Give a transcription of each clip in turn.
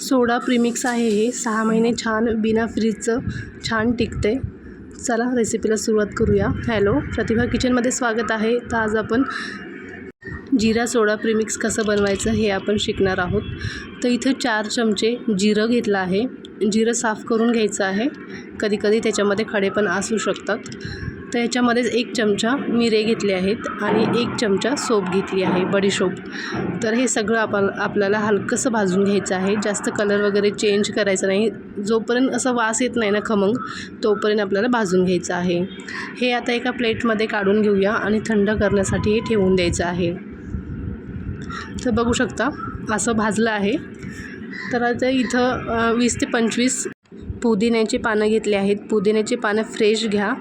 सोडा premix आहे हे. सहा महिने छान बिना फ्रीजचं छान टिकते. चला रेसिपीला सुरुवात करूया. हॅलो प्रतिभा किचनमध्ये स्वागत आहे. तर आज आपण जिरा सोडा प्रीमिक्स कसं बनवायचं हे आपण शिकणार आहोत. तर इथं चार चमचे जिरं घेतलं आहे. जिरं साफ करून घ्यायचं आहे. कधीकधी त्याच्यामध्ये खडे पण असू शकतात. तर याच्यामध्येच एक चमचा मिरे घेतले आहेत आणि एक चमचा सोप घेतली आहे बडीशोप तर हे सगळं आपण आपल्याला हलकंसं भाजून घ्यायचं आहे. जास्त कलर वगैरे चेंज करायचं नाही. जोपर्यंत असं वास येत नाही ना खमंग तोपर्यंत आपल्याला भाजून घ्यायचं आहे. हे आता एका प्लेटमध्ये काढून घेऊया आणि थंड करण्यासाठी हे ठेवून द्यायचं आहे. तर बघू शकता असं भाजलं आहे. तर आता इथं वीस ते पंचवीस पुदिन्याची पानं घेतली आहेत. पुदिन्याची पानं फ्रेश घ्या.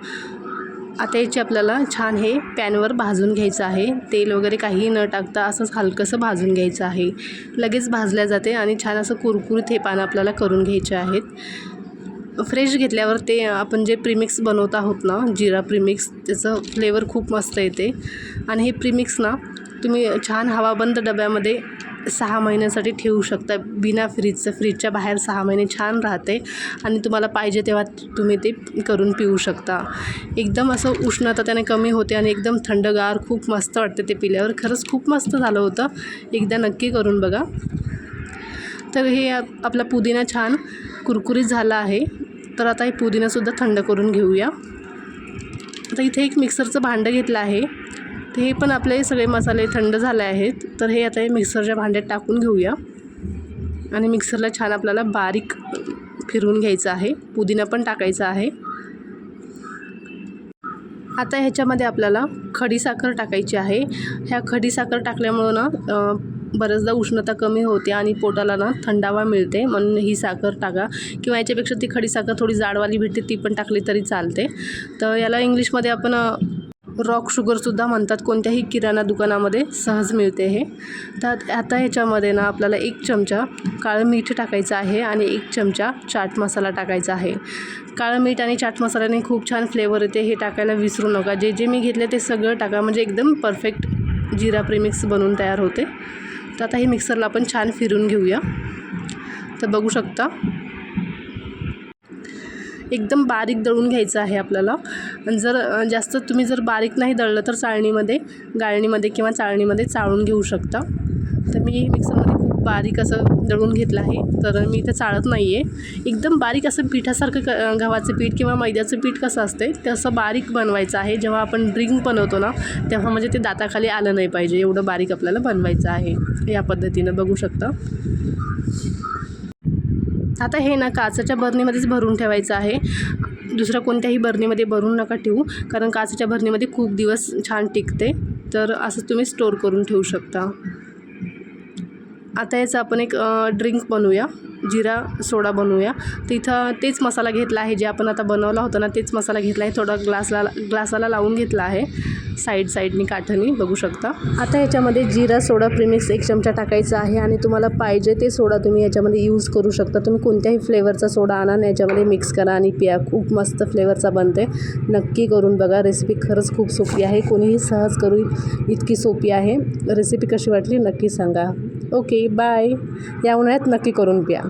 आता याची आपल्याला छान हे पॅनवर भाजून घ्यायचं आहे. तेल वगैरे काहीही न टाकता असंच हलकंसं भाजून घ्यायचं आहे. लगेच भाजल्या जाते आणि छान असं कुरकुरीत हे पानं आपल्याला करून घ्यायचे आहेत. फ्रेश घेतल्यावर ते आपण जे प्रीमिक्स बनवत आहोत ना जिरा प्रीमिक्स त्याचं फ्लेवर खूप मस्त येते. आणि हे प्रीमिक्स ना तुम्ही छान हवाबंद डब्यामध्ये सहा महिन्यासाठी ठेवू शकता. बिना फ्रीजचं फ्रीजच्या बाहेर सहा महिने छान राहते. आणि तुम्हाला पाहिजे तेव्हा तुम्ही ते करून पिऊ शकता. एकदम असं उष्णता त्याने कमी होते आणि एकदम थंडगार खूप मस्त वाटते ते पिल्यावर. खरंच खूप मस्त झालं होतं. एकदा नक्की करून बघा. तर हे आपला पुदिना छान कुरकुरीत झाला आहे. तर आता हे पुदिनासुद्धा थंड करून घेऊया. आता इथे एक मिक्सरचं भांडं घेतलं आहे. तर हे पण आपले सगळे मसाले थंड झाले आहेत. तर हे आता हे मिक्सरच्या भांड्यात टाकून घेऊया. आणि मिक्सरला छान आपल्याला बारीक फिरवून घ्यायचं आहे. पुदिना पण टाकायचा आहे. आता ह्याच्यामध्ये आपल्याला खडीसाखर टाकायची आहे. ह्या खडीसाखर टाकल्यामुळं ना बऱ्याचदा उष्णता कमी होते आणि पोटाला ना थंडावा मिळते. म्हणून ही साखर टाका. किंवा याच्यापेक्षा ती खडीसाखर थोडी जाडवाली भेटते ती पण टाकली तरी चालते. तर याला इंग्लिशमध्ये आपण रॉक शुगरसुद्धा म्हणतात कोणत्याही किराणा दुकानामध्ये सहज मिळते हे. तर आता ह्याच्यामध्ये ना आपल्याला एक चमचा काळं मीठ टाकायचं आहे आणि एक चमचा चाट मसाला टाकायचा आहे. काळं मीठ आणि चाट मसाल्याने खूप छान फ्लेवर येते हे टाकायला विसरू नका. जे जे मी घेतले ते सगळं टाका म्हणजे एकदम परफेक्ट जिरा प्रेमिक्स बनवून तयार होते. तर आता हे मिक्सरला आपण छान फिरून घेऊया. तर बघू शकता एकदम बारीक दळून घ्यायचं आहे आपल्याला. जर जास्त तुम्ही जर बारीक नाही दळलं तर चाळणीमध्ये गाळणीमध्ये किंवा चाळणीमध्ये चाळून घेऊ शकता. तर मी मिक्सरमध्ये खूप बारीक असं दळून घेतलं आहे. तर मी इथं चाळत नाही आहे एकदम बारीक असं पिठासारखं क गव्हाचं पीठ किंवा मैद्याचं पीठ कसं असते तसं बारीक बनवायचं आहे. जेव्हा आपण ड्रिंक बनवतो ना तेव्हा म्हणजे ते दाताखाली आलं नाही पाहिजे. एवढं बारीक आपल्याला बनवायचं आहे. या पद्धतीनं बघू शकता. आता हे ना काचेच्या बरणीमध्येच भरून ठेवायचं आहे. दुसऱ्या कोणत्याही बरणीमध्ये भरून नका ठेवू कारण काचेच्या बरणीमध्ये खूप दिवस छान टिकते. तर असं तुम्ही स्टोर करून ठेवू शकता. आता याचं आपण एक ड्रिंक बनवूया. जिरा सोडा बनवूया. तर इथं तेच मसाला घेतला आहे जे आपण आता बनवला होता ना तेच मसाला घेतला आहे. थोडा ग्लासला ग्लासाला लावून घेतला आहे. साईड साईडनी काठानी बघू शकता. आता याच्यामध्ये जिरा सोडा प्रिमिक्स एक चमचा टाकायचा आहे आणि तुम्हाला पाहिजे ते सोडा तुम्ही याच्यामध्ये यूज करू शकता. तुम्ही कोणत्याही फ्लेवरचा सोडा आणा आणि याच्यामध्ये मिक्स करा आणि पिया. खूप मस्त फ्लेवरचा बनते नक्की करून बघा. रेसिपी खरंच खूप सोपी आहे. कोणीही सहज करू इतकी सोपी आहे. रेसिपी कशी वाटली नक्की सांगा. Okay bye. या उन्हाळ्यात नक्की करून प्या.